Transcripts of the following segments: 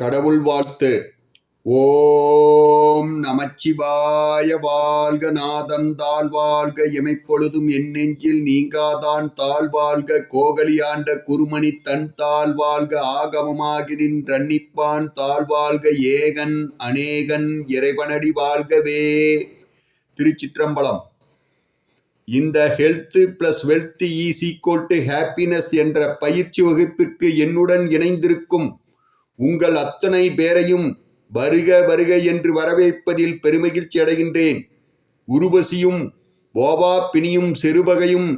கடவுள் வாழ்த்து. ஓம் நமச்சிவாய வாழ்க நாதன் தாழ் வாழ்க எமைப்பொழுதும் என் நெஞ்சில் நீங்காதான் தாழ் வாழ்க கோகலியாண்ட குருமணி தன் தாழ் வாழ்க ஆகமமாகி நின்றன்னிப்பான் தாழ் வாழ்க ஏகன் அநேகன் இறைவனடி வாழ்கவே. திருச்சிற்றம்பலம். இந்த health plus wealth is equal to happiness என்ற பயிற்சி வகுப்பிற்கு என்னுடன் இணைந்திருக்கும் உங்கள் அத்தனை பேரையும் வருக வருக என்று வரவேற்பதில் பெருமகிழ்ச்சி அடைகின்றேன். உருவசியும் போவா பிணியும் செருவகையும்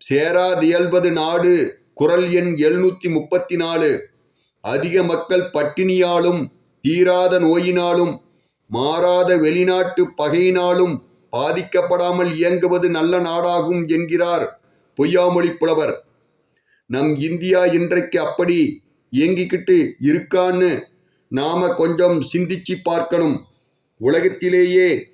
சேராதியல்வது நாடு குரல் எண் எழுநூத்தி முப்பத்தி நாலு அதிக மக்கள் பட்டினியாலும் தீராத நோயினாலும் மாறாத வெளிநாட்டு பகையினாலும் பாதிக்கப்படாமல் இயங்குவது நல்ல நாடாகும் என்கிறார் பொய்யாமொழி புலவர். நம் இந்தியா இன்றைக்கு அப்படி இயங்கிக்கிட்டு இருக்கான்னு நாம கொஞ்சம் சிந்திச்சு பார்க்கணும். உலகத்திலேயே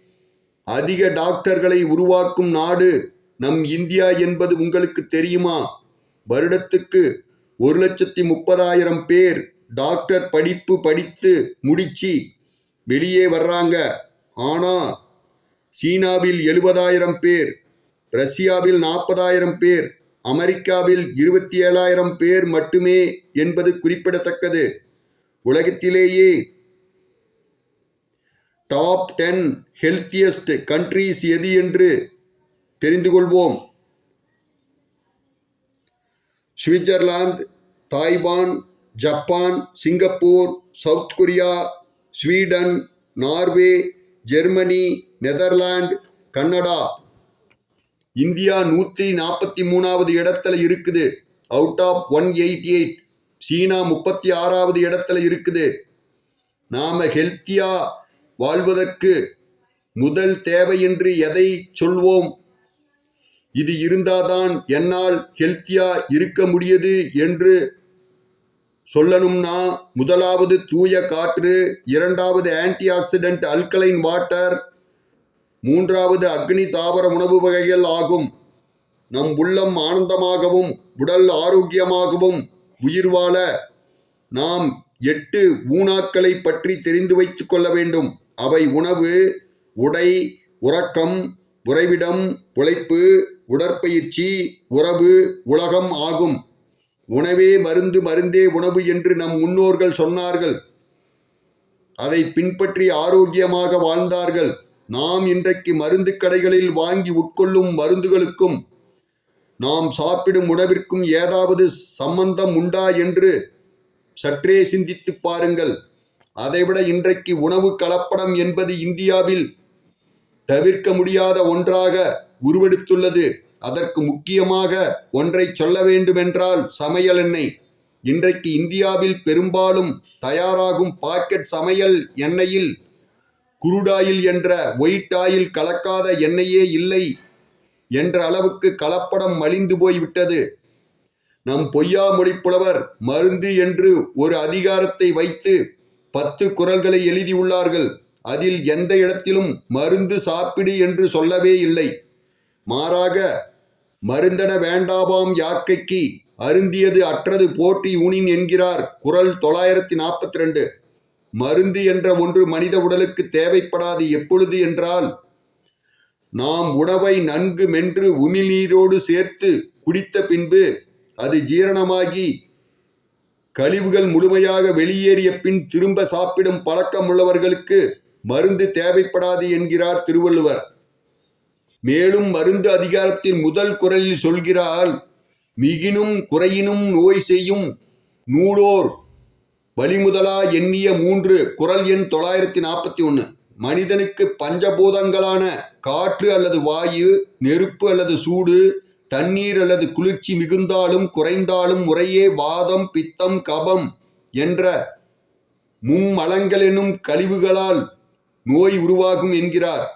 அதிக டாக்டர்களை உருவாக்கும் நாடு நம் இந்தியா என்பது உங்களுக்கு தெரியுமா? வருடத்துக்கு ஒரு லட்சத்தி முப்பதாயிரம் பேர் டாக்டர் படிப்பு படித்து முடிச்சு வெளியே வர்றாங்க. ஆனா சீனாவில் எழுபதாயிரம் பேர் ரஷ்யாவில் நாற்பதாயிரம் பேர் அமெரிக்காவில் இருபத்தி ஏழாயிரம் பேர் மட்டுமே என்பது குறிப்பிடத்தக்கது. உலகத்திலேயே டாப் டென் ஹெல்த்தியஸ்ட் கண்ட்ரீஸ் எது என்று தெரிந்து கொள்வோம் Switzerland Taiwan Japan Singapore south Korea Sweden Norway Germany Netherlands Canada India நூற்றி நாற்பத்தி மூணாவது இடத்துல இருக்குது. Out of one eighty eight China முப்பத்தி ஆறாவது இடத்துல இருக்குது. நாம் ஹெல்த்தியாக வாழ்வதற்கு முதல் தேவை என்று எதை சொல்வோம்? இது இருந்தாதான் என்னால் ஹெல்த்தியாக இருக்க முடியுது என்று சொல்லணும்னா முதலாவது தூய காற்று இரண்டாவது ஆன்டி ஆக்சிடென்ட் அல்கலைன் வாட்டர் மூன்றாவது அக்னி தாவர உணவு வகைகள் ஆகும். நம் உள்ளம் ஆனந்தமாகவும் உடல் ஆரோக்கியமாகவும் உயிர் வாழ நாம் எட்டு ஊனாக்களை பற்றி தெரிந்து வைத்துக் கொள்ள வேண்டும். அவை உணவு உடை உறக்கம் உறைவிடம் உழைப்பு உடற்பயிற்சி உறவு உலகம் ஆகும். உணவே மருந்து மருந்தே உணவு என்று நம் முன்னோர்கள் சொன்னார்கள். அதை பின்பற்றி ஆரோக்கியமாக வாழ்ந்தார்கள். நாம் இன்றைக்கு மருந்து கடைகளில் வாங்கி உட்கொள்ளும் மருந்துகளுக்கும் நாம் சாப்பிடும் உணவிற்கும் ஏதாவது சம்பந்தம் உண்டா என்று சற்றே சிந்தித்து பாருங்கள். அதைவிட இன்றைக்கு உணவு கலப்படம் என்பது இந்தியாவில் தவிர்க்க முடியாத ஒன்றாக உருவெடுத்துள்ளது. அதற்கு முக்கியமாக ஒன்றை சொல்ல வேண்டுமென்றால் சமையல் எண்ணெய். இன்றைக்கு இந்தியாவில் பெரும்பாலும் தயாராகும் பாக்கெட் சமையல் எண்ணெயில் குருடாயில் என்ற ஒயிட்டாயில் கலக்காத எண்ணெயே இல்லை என்ற அளவுக்கு கலப்படம் மலிந்து போய்விட்டது. நம் பொய்யா மொழிப்புலவர் மருந்து என்று ஒரு அதிகாரத்தை வைத்து பத்து குரல்களை எழுதியுள்ளார்கள் அதில் எந்த இடத்திலும் மருந்து சாப்பிடு என்று சொல்லவே இல்லை. மாறாக மருந்தன வேண்டாவாம் யாக்கைக்கு அருந்தியது அற்றது போட்டி ஊனின் என்கிறார் குரல் தொள்ளாயிரத்தி நாற்பத்தி ரெண்டு. மருந்து என்ற ஒன்று மனித உடலுக்கு தேவைப்படாது எப்பொழுது என்றால் நாம் உணவை நன்கு மென்று உமிழ்நீரோடு சேர்த்து குடித்த பின்பு அது ஜீரணமாகி கழிவுகள் முழுமையாக வெளியேறிய பின் திரும்ப சாப்பிடும் பழக்கம் உள்ளவர்களுக்கு மருந்து தேவைப்படாது என்கிறார் திருவள்ளுவர். மேலும் மருந்து அதிகாரத்தின் முதல் குரலில் சொல்கிறாள் மிகினும் குறையினும் நோய் செய்யும் நூலோர் வழிமுதலா எண்ணிய மூன்று குரல் எண் தொள்ளாயிரத்தி நாற்பத்தி ஒன்று மனிதனுக்கு பஞ்சபூதங்களான காற்று அல்லது வாயு நெருப்பு அல்லது சூடு தண்ணீர் அல்லது குளிர்ச்சி மிகுந்தாலும் குறைந்தாலும் முறையே வாதம் பித்தம் கபம் என்ற மும்மலங்களெனும் கழிவுகளால் நோய் உருவாகும் என்கிறார்.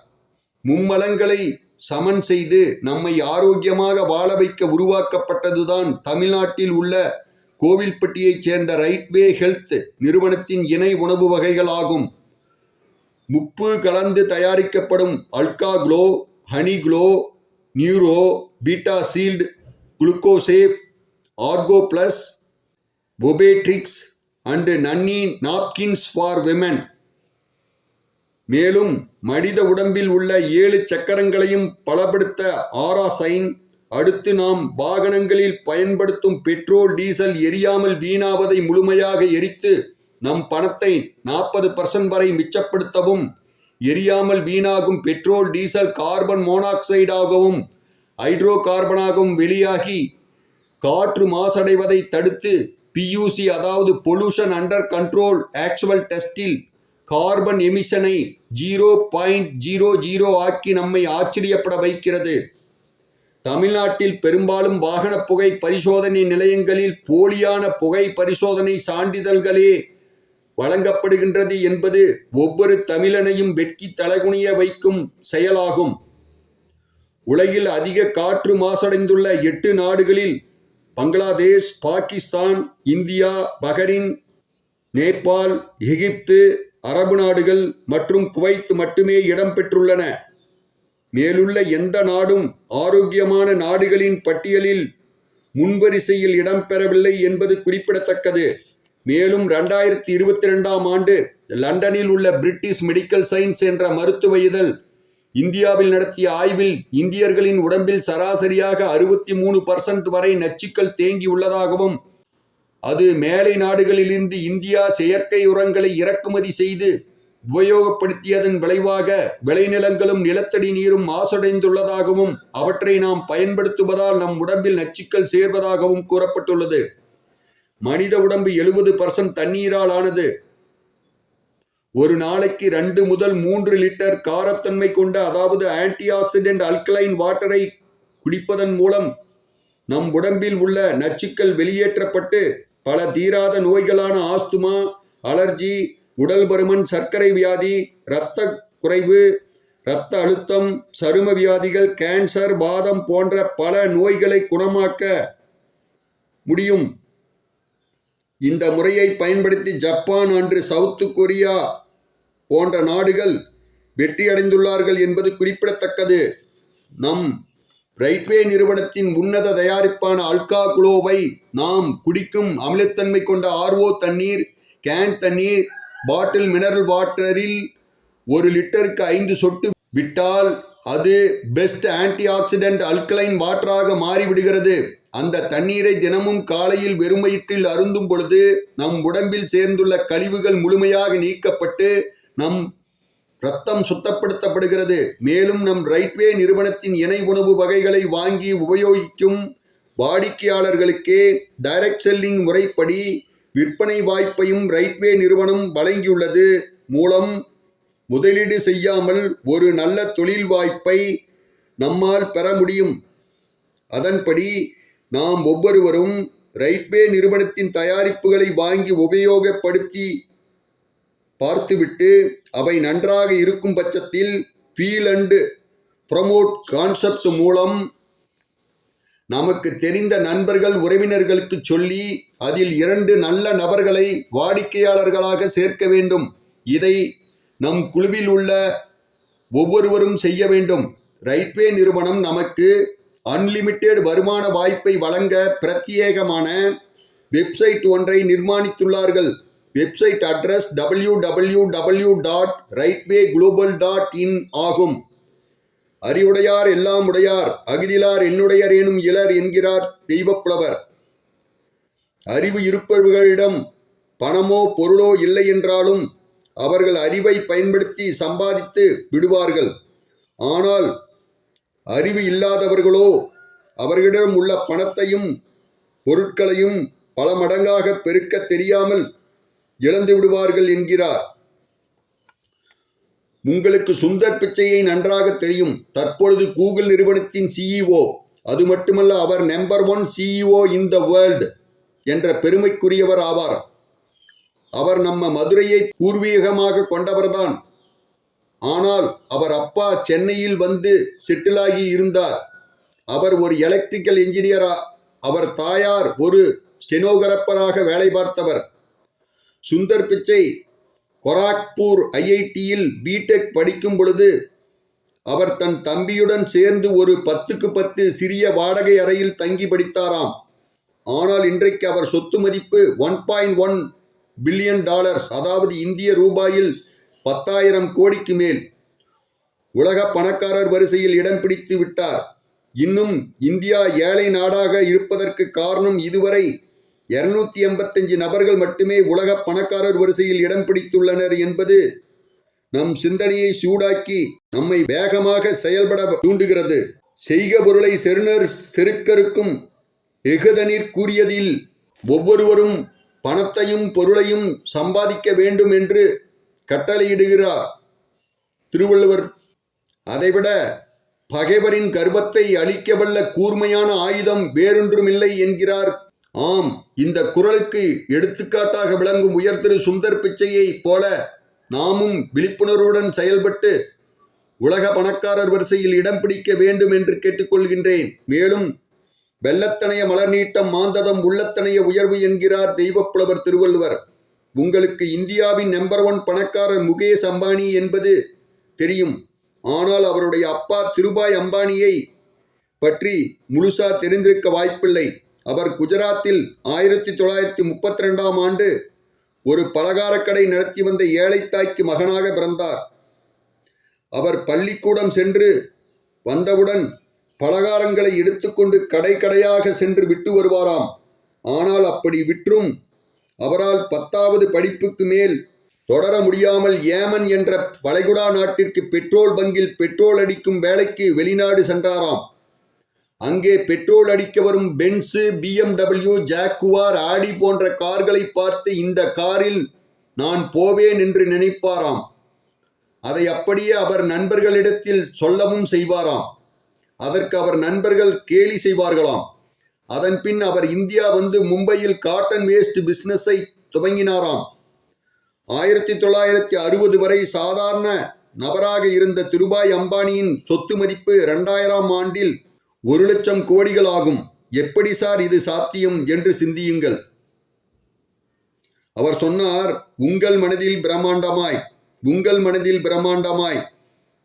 மும்மலங்களை சமன் செய்து நம்மை ஆரோக்கியமாக வாழ வைக்க உருவாக்கப்பட்டதுதான் தமிழ்நாட்டில் உள்ள கோவில்பட்டியைச் சேர்ந்த ரைட்வே ஹெல்த் நிறுவனத்தின் இணை உணவு வகைகள் ஆகும் முப்பு கலந்து தயாரிக்கப்படும் Alka glow honey glow neuro beta shield Glucosafe Argo plus பொபேட்ரிக்ஸ் and Nanny napkins for women. மேலும் மனித உடம்பில் உள்ள ஏழு சக்கரங்களையும் பலப்படுத்த ஆராசைன் அடுத்து நாம் வாகனங்களில் பயன்படுத்தும் பெட்ரோல் டீசல் எரியாமல் வீணாவதை முழுமையாக எரித்து நம் பணத்தை நாற்பது பர்சன்ட் வரை மிச்சப்படுத்தவும் எரியாமல் வீணாகும் பெட்ரோல் டீசல் கார்பன் மோனாக்சைடாகவும் ஹைட்ரோ கார்பனாகவும் வெளியாகி காற்று மாசடைவதை தடுத்து பியூசி அதாவது பொல்யூஷன் அண்டர் கண்ட்ரோல் ஆக்சுவல் டெஸ்டில் கார்பன் எமிஷனை ஜீரோ பாயிண்ட் ஜீரோ ஜீரோ ஆக்கி நம்மை ஆச்சரியப்பட வைக்கிறது. தமிழ்நாட்டில் பெரும்பாலும் வாகன புகை பரிசோதனை நிலையங்களில் போலியான புகை பரிசோதனை சான்றிதழ்களே வழங்கப்படுகின்றது என்பது ஒவ்வொரு தமிழனையும் வெட்கி தலகுனிய வைக்கும் செயலாகும். உலகில் அதிக காற்று மாசடைந்துள்ள எட்டு நாடுகளில் Bangladesh Pakistan India Bahrain Nepal Egypt அரபு நாடுகள் மற்றும் குவைத் மட்டுமே இடம்பெற்றுள்ளன. மேலுள்ள எந்த நாடும் ஆரோக்கியமான நாடுகளின் பட்டியலில் முன்வரிசையில் இடம்பெறவில்லை என்பது குறிப்பிடத்தக்கது. மேலும் ரெண்டாயிரத்தி இருபத்தி ரெண்டாம் ஆண்டு லண்டனில் உள்ள பிரிட்டிஷ் மெடிக்கல் சயின்ஸ் என்ற மருத்துவ இதழ் இந்தியாவில் நடத்திய ஆய்வில் இந்தியர்களின் உடம்பில் சராசரியாக அறுபத்தி மூணு பர்சன்ட் வரை நச்சுக்கள் தேங்கி உள்ளதாகவும் அது மேலை நாடுகளிலிருந்து இந்தியா செயற்கை உரங்களை இறக்குமதி செய்து உபயோகப்படுத்தியதன் விளைவாக விளைநிலங்களும் நிலத்தடி நீரும் மாசடைந்துள்ளதாகவும் அவற்றை நாம் பயன்படுத்துவதால் நம் உடம்பில் நச்சுக்கள் சேர்வதாகவும் கூறப்பட்டுள்ளது. மனித உடம்பு எழுபது பர்சன்ட் தண்ணீரால் ஆனது. ஒரு நாளைக்கு ரெண்டு முதல் மூன்று லிட்டர் காரத்தன்மை கொண்ட அதாவது ஆன்டி ஆக்சிடென்ட் அல்கலைன் வாட்டரை குடிப்பதன் மூலம் நம் உடம்பில் உள்ள நச்சுக்கள் வெளியேற்றப்பட்டு பல தீராத நோய்களான ஆஸ்துமா அலர்ஜி உடல் பருமன் சர்க்கரை வியாதி இரத்த குறைவு இரத்த அழுத்தம் சரும வியாதிகள் கேன்சர் வாதம் போன்ற பல நோய்களை குணமாக்க முடியும். இந்த முறையை பயன்படுத்தி ஜப்பான் அன்று சவுத்து கொரியா போன்ற நாடுகள் வெற்றியடைந்துள்ளார்கள் என்பது குறிப்பிடத்தக்கது. நம் ரைட்வே நிறுவனத்தின் உன்னத தயாரிப்பான அல்கா குளோவை நாம் குடிக்கும் அமிலத்தன்மை கொண்ட ஆர்ஓ தண்ணீர் கேன் தண்ணீர் பாட்டில் மினரல் வாட்டரில் ஒரு லிட்டருக்கு ஐந்து சொட்டு விட்டால் அது பெஸ்ட் ஆன்டி ஆக்சிடென்ட் அல்கலைன் வாட்டராக மாறிவிடுகிறது. அந்த தண்ணீரை தினமும் காலையில் வெறும் வயிற்றில் அருந்தும் பொழுது நம் உடம்பில் சேர்ந்துள்ள கழிவுகள் முழுமையாக நீக்கப்பட்டு நம் ரத்தம் சுத்தப்படுத்தப்படுகிறது. மேலும் நம் ரைட்வே நிறுவனத்தின் இணை உணவு வகைகளை வாங்கி உபயோகிக்கும் வாடிக்கையாளர்களுக்கே டைரக்ட் செல்லிங் முறைப்படி விற்பனை வாய்ப்பையும் ரைட்வே நிறுவனம் வழங்கியுள்ளது. மூலம் முதலீடு செய்யாமல் ஒரு நல்ல தொழில் வாய்ப்பை நம்மால் பெற முடியும். அதன்படி நாம் ஒவ்வொருவரும் ரைட்வே நிறுவனத்தின் தயாரிப்புகளை வாங்கி உபயோகப்படுத்தி பார்த்துவிட்டு அவை நன்றாக இருக்கும் பட்சத்தில் ஃபீல் அண்டு ப்ரமோட் கான்செப்ட் மூலம் நமக்கு தெரிந்த நண்பர்கள் உறவினர்களுக்கு சொல்லி அதில் இரண்டு நல்ல நபர்களை வாடிக்கையாளர்களாக சேர்க்க வேண்டும். இதை நம் குழுவில் உள்ள ஒவ்வொருவரும் செய்ய வேண்டும். ரைட்வே நிறுவனம் நமக்கு அன்லிமிட்டெட் வருமான வாய்ப்பை வழங்க பிரத்யேகமான வெப்சைட் ஒன்றை நிர்மாணித்துள்ளார்கள். Website address W W W dot Rightway Global dot in ஆகும். அறிவுடையார் எல்லாம் உடையார் அகிதிலார் என்னுடையர் எனும் இளர் என்கிறார் தெய்வப்புலவர். அறிவு இருப்பவர்களிடம் பணமோ பொருளோ இல்லை என்றாலும் அவர்கள் அறிவை பயன்படுத்தி சம்பாதித்து விடுவார்கள். ஆனால் அறிவு இல்லாதவர்களோ அவர்களிடம் உள்ள பணத்தையும் பொருட்களையும் பல மடங்காக பெருக்க தெரியாமல் இழந்து விடுவார்கள் என்கிறார். உங்களுக்கு சுந்தர் பிச்சையை நன்றாக தெரியும். தற்பொழுது கூகுள் நிறுவனத்தின் சிஇஓ அது மட்டுமல்ல அவர் number one CEO in the world என்ற பெருமைக்குரியவர் ஆவார். அவர் நம்ம மதுரையை பூர்வீகமாக கொண்டவர்தான். ஆனால் அவர் அப்பா சென்னையில் வந்து செட்டிலாகி இருந்தார். அவர் ஒரு எலக்ட்ரிக்கல் இன்ஜினியரா அவர் தாயார் ஒரு ஸ்டெனோகிராஃபராக வேலை பார்த்தவர். சுந்தர் பிச்சை கொராக்பூர் ஐஐடியில் பிடெக் படிக்கும் பொழுது அவர் தன் தம்பியுடன் சேர்ந்து ஒரு பத்துக்கு பத்து சிறிய வாடகை அறையில் தங்கி படித்தாராம். ஆனால் இன்றைக்கு அவர் சொத்து மதிப்பு one point one billion dollars அதாவது இந்திய ரூபாயில் பத்தாயிரம் கோடிக்கு மேல். உலக பணக்காரர் வரிசையில் இடம் பிடித்து விட்டார். இன்னும் இந்தியா ஏழை நாடாக இருப்பதற்கு காரணம் இதுவரை இருநூத்தி எண்பத்தஞ்சு நபர்கள் மட்டுமே உலக பணக்காரர் வரிசையில் இடம் பிடித்துள்ளனர் என்பது நம் சிந்தனையை சூடாக்கி நம்மை வேகமாக செயல்பட தூண்டுகிறது. செய்க பொருளை செருணர் செருக்கருக்கும் எகுதனிற் கூறியதில் ஒவ்வொருவரும் பணத்தையும் பொருளையும் சம்பாதிக்க வேண்டும் என்று கட்டளையிடுகிறார். திருவள்ளுவர் அதைவிட பகைவரின் கர்ப்பத்தை அழிக்கவல்ல கூர்மையான ஆயுதம் வேறொன்றுமில்லை என்கிறார். ஆம் இந்த குரலுக்கு எடுத்துக்காட்டாக விளங்கும் உயர் திரு சுந்தர் பிச்சையைப் போல நாமும் விழிப்புணர்வுடன் செயல்பட்டு உலக பணக்காரர் வரிசையில் இடம் பிடிக்க வேண்டும் என்று கேட்டுக்கொள்கின்றேன். மேலும் வெள்ளத்தனைய மலர் நீட்டம் மாந்ததம் உள்ளத்தனைய உயர்வு என்கிறார் தெய்வப்புலவர் திருவள்ளுவர். உங்களுக்கு இந்தியாவின் நம்பர் ஒன் பணக்காரர் முகேஷ் அம்பானி என்பது தெரியும். ஆனால் அவருடைய அப்பா திருபாய் அம்பானியை பற்றி முழுசா தெரிந்திருக்க வாய்ப்பில்லை. அவர் குஜராத்தில் ஆயிரத்தி தொள்ளாயிரத்தி முப்பத்தி ரெண்டாம் ஆண்டு ஒரு பலகாரக்கடை நடத்தி வந்த ஏழைத்தாய்க்கு மகனாக பிறந்தார். அவர் பள்ளிக்கூடம் சென்று வந்தவுடன் பலகாரங்களை எடுத்துக்கொண்டு கடை கடையாக சென்று விட்டு வருவாராம். ஆனால் அப்படி விற்றும் அவரால் பத்தாவது படிப்புக்கு மேல் தொடர முடியாமல் ஏமன் என்ற வளைகுடா நாட்டிற்கு பெட்ரோல் பங்கில் பெட்ரோல் அடிக்கும் வேலைக்கு வெளிநாடு சென்றாராம். அங்கே பெட்ரோல் அடிக்க வரும் பென்ஸு பிஎம்டபிள்யூ ஜாக்குவார் ஆடி போன்ற கார்களை பார்த்து இந்த காரில் நான் போவேன் என்று நினைப்பாராம். அதை அப்படியே அவர் நண்பர்களிடத்தில் சொல்லவும் செய்வாராம். அதற்கு அவர் நண்பர்கள் கேலி செய்வார்களாம். அதன் பின் அவர் இந்தியா வந்து மும்பையில் காட்டன் வேஸ்ட் பிஸ்னஸை துவங்கினாராம். ஆயிரத்தி தொள்ளாயிரத்தி அறுபது வரை சாதாரண நபராக இருந்த திருபாய் அம்பானியின் சொத்து மதிப்பு இரண்டாயிரம் ஆண்டில் ஒரு லட்சம் கோடிகள் ஆகும். எப்படி சார் இது சாத்தியம் என்று சிந்தியுங்கள். அவர் சொன்னார் உங்கள் மனதில் பிரம்மாண்டமாய் உங்கள் மனதில் பிரம்மாண்டமாய்.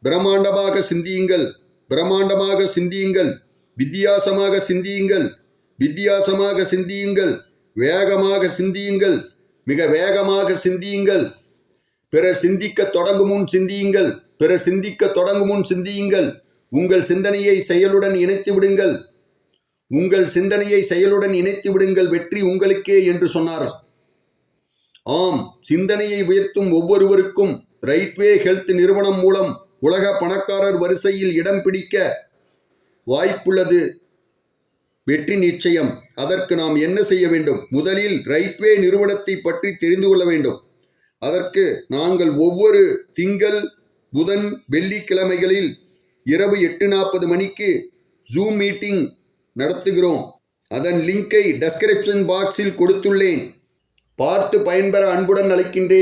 பிரம்மாண்டமாக சிந்தியுங்கள். பிரம்மாண்டமாக சிந்தியுங்கள் வித்தியாசமாக சிந்தியுங்கள் வித்தியாசமாக சிந்தியுங்கள் வேகமாக சிந்தியுங்கள் மிக வேகமாக சிந்தியுங்கள். பிறர் சிந்திக்க தொடங்கும் முன் சிந்தியுங்கள் பிறர் சிந்திக்க தொடங்கும் முன் சிந்தியுங்கள். உங்கள் சிந்தனையை செயலுடன் இணைத்து விடுங்கள். உங்கள் சிந்தனையை செயலுடன் இணைத்து விடுங்கள் வெற்றி உங்களுக்கே என்று சொன்னார் ஆம் சிந்தனையை உயர்த்தும் ஒவ்வொருவருக்கும் ரைட்வே ஹெல்த் நிறுவனம் மூலம் உலக பணக்காரர் வரிசையில் இடம் பிடிக்க வாய்ப்புள்ளது. வெற்றி நிச்சயம். அதற்கு நாம் என்ன செய்ய வேண்டும்? முதலில் ரைட்வே நிறுவனத்தை பற்றி தெரிந்து கொள்ள வேண்டும். அதற்கு நாங்கள் ஒவ்வொரு திங்கள் புதன் வெள்ளிக்கிழமைகளில் இரவு எட்டு நாற்பது மணிக்கு ஜூம் மீட்டிங் நடத்துகிறோம். அதன் லிங்கை டெஸ்கிரிப்ஷன் பாக்ஸில் கொடுத்துள்ளேன். பார்த்து பயன்பெற அன்புடன் அழைக்கின்றேன்.